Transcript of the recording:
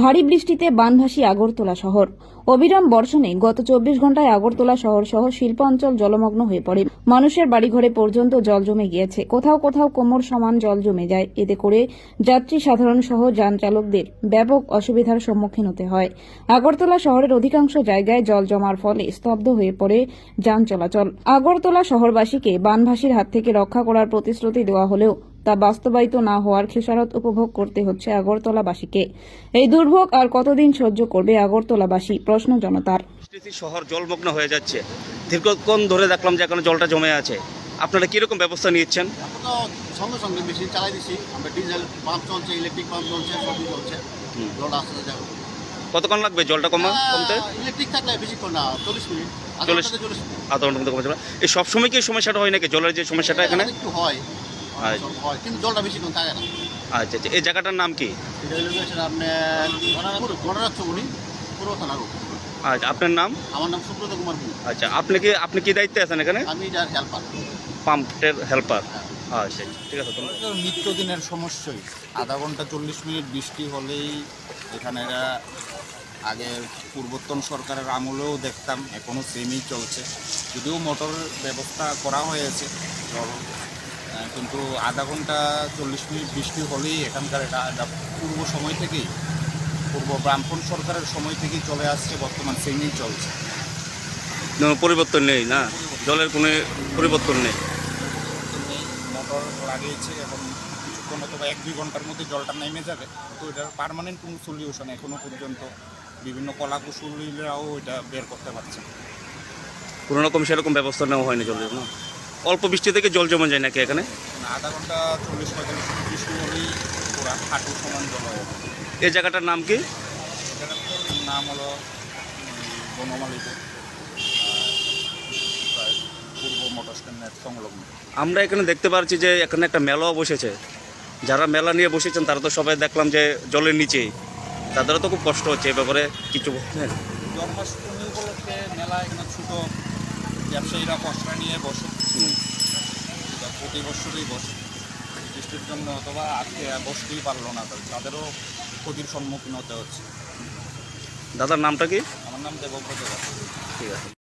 ভারী বৃষ্টিতে বানভাসী আগরতলা শহর। অবিরাম বর্ষণে গত চব্বিশ ঘন্টায় আগরতলা শহর সহ শিল্পাঞ্চল জলমগ্ন হয়ে পড়ে। মানুষের বাড়িঘরে পর্যন্ত জল জমে গিয়েছে। কোথাও কোথাও কোমর সমান জল জমে যায়। এতে করে যাত্রী, সাধারণ সহ যান চালকদের ব্যাপক অসুবিধার সম্মুখীন হতে হয়। আগরতলা শহরের অধিকাংশ জায়গায় জল জমার ফলে স্তব্ধ হয়ে পড়ে যান চলাচল। আগরতলা শহরবাসীকে বানভাসীর হাত থেকে রক্ষা করার প্রতিশ্রুতি দেওয়া হলেও তা বাস্তবায়িত না হওয়ার খেসারত উপভোগ করতে হচ্ছে আগরতলাবাসীকে। এই দুর্ভোগ আর কতদিন সহ্য করবে আগরতলাবাসী? প্রশ্ন জনতার। শহর জলমগ্ন হয়ে যাচ্ছে। দীর্ঘক্ষণ ধরে দেখলাম যে এখনও জলটা জমে আছে। আপনারা কীরকম ব্যবস্থা তো সঙ্গে সঙ্গে মেশিন চালাই দিছি। আমরা ডিজেল পাম্প চলছে ইলেকট্রিক পাম্প চলছে সবই চলছে। জলটা আসতে যাবে কতক্ষণ লাগবে জলটা কমা কমতে? ইলেকট্রিক থাকলে বেশিক্ষণ না চল্লিশ মিনিট। চল্লিশ- আধা ঘণ্টার মধ্যে কমে যাবে এই সবসময় কি সমস্যাটা হয় নাকি? জলের যে সমস্যাটা এখানে? একটু হয়। হয় কিন্তু জলটা বেশিক্ষণ থাকে না। আচ্ছা আচ্ছা। এই জায়গাটার নাম কি। আচ্ছা আপনার নাম? আমার নাম সুব্রত কুমার আচ্ছা আপনি কি আপনি কি দায়িত্বে আছেন এখানে? আমি যার হেল্পার পাম্পের হেল্পার আচ্ছা ঠিক আছে নিত্যদিনের সমস্যাই। আধা ঘণ্টা চল্লিশ মিনিট বৃষ্টি হলেই এখানে আগে পূর্বতন সরকারের আমলেও দেখতাম এখনও সেমই চলছে। যদিও মোটর ব্যবস্থা করা হয়েছে জল কিন্তু আধা ঘণ্টা চল্লিশ মিনিট বৃষ্টি হলেই এখানকার এটা এটা পূর্ব সময় থেকেই পূর্ব ব্রাহ্মণ সরকারের সময় থেকেই চলে আসছে বর্তমান সেমই চলছে। কোনো পরিবর্তন নেই না? জলের কোনো পরিবর্তন নেই? মোটর লাগিয়েছে এবং কিছুক্ষণ অথবা এক দুই ঘণ্টার মধ্যে জলটা নেমে যাবে তো এটার পার্মানেন্ট কোনো সলিউশন এখনও পর্যন্ত বিভিন্ন কলাকুশলীরাও এটা বের করতে পারছে কোনো রকম সেরকম ব্যবস্থা নেওয়া হয়নি জলের না? অল্প বৃষ্টি থেকে জল জমা যায় নাকি এখানে? আধা ঘণ্টা চল্লিশ পঁয়তাল্লিশ বৃষ্টি হলেই পুরা হাঁটু সমান জল হয়ে এই জায়গাটার নাম কি? নাম হলো বনমালীতে। পূর্ব মোটর সংলগ্ন। আমরা এখানে দেখতে পাচ্ছি যে এখানে একটা মেলাও বসেছে। যারা মেলা নিয়ে বসেছেন তারা তো সবাই দেখলাম যে জলের নিচেই। তাদেরও তো খুব কষ্ট হচ্ছে এই ব্যাপারে কিছু বলছেন জন্মাষ্টমী উপলক্ষে মেলা এখানে ছোটো ব্যবসায়ীরা পসরা নিয়ে বসে। এটা প্রতি বছরই বসে বৃষ্টির জন্য অথবা আজকে বসতেই পারল না তাদেরও ক্ষতির সম্মুখীন হতে হচ্ছে। দাদার নামটা কি? আমার নাম দেবব্রত দাস। ঠিক আছে।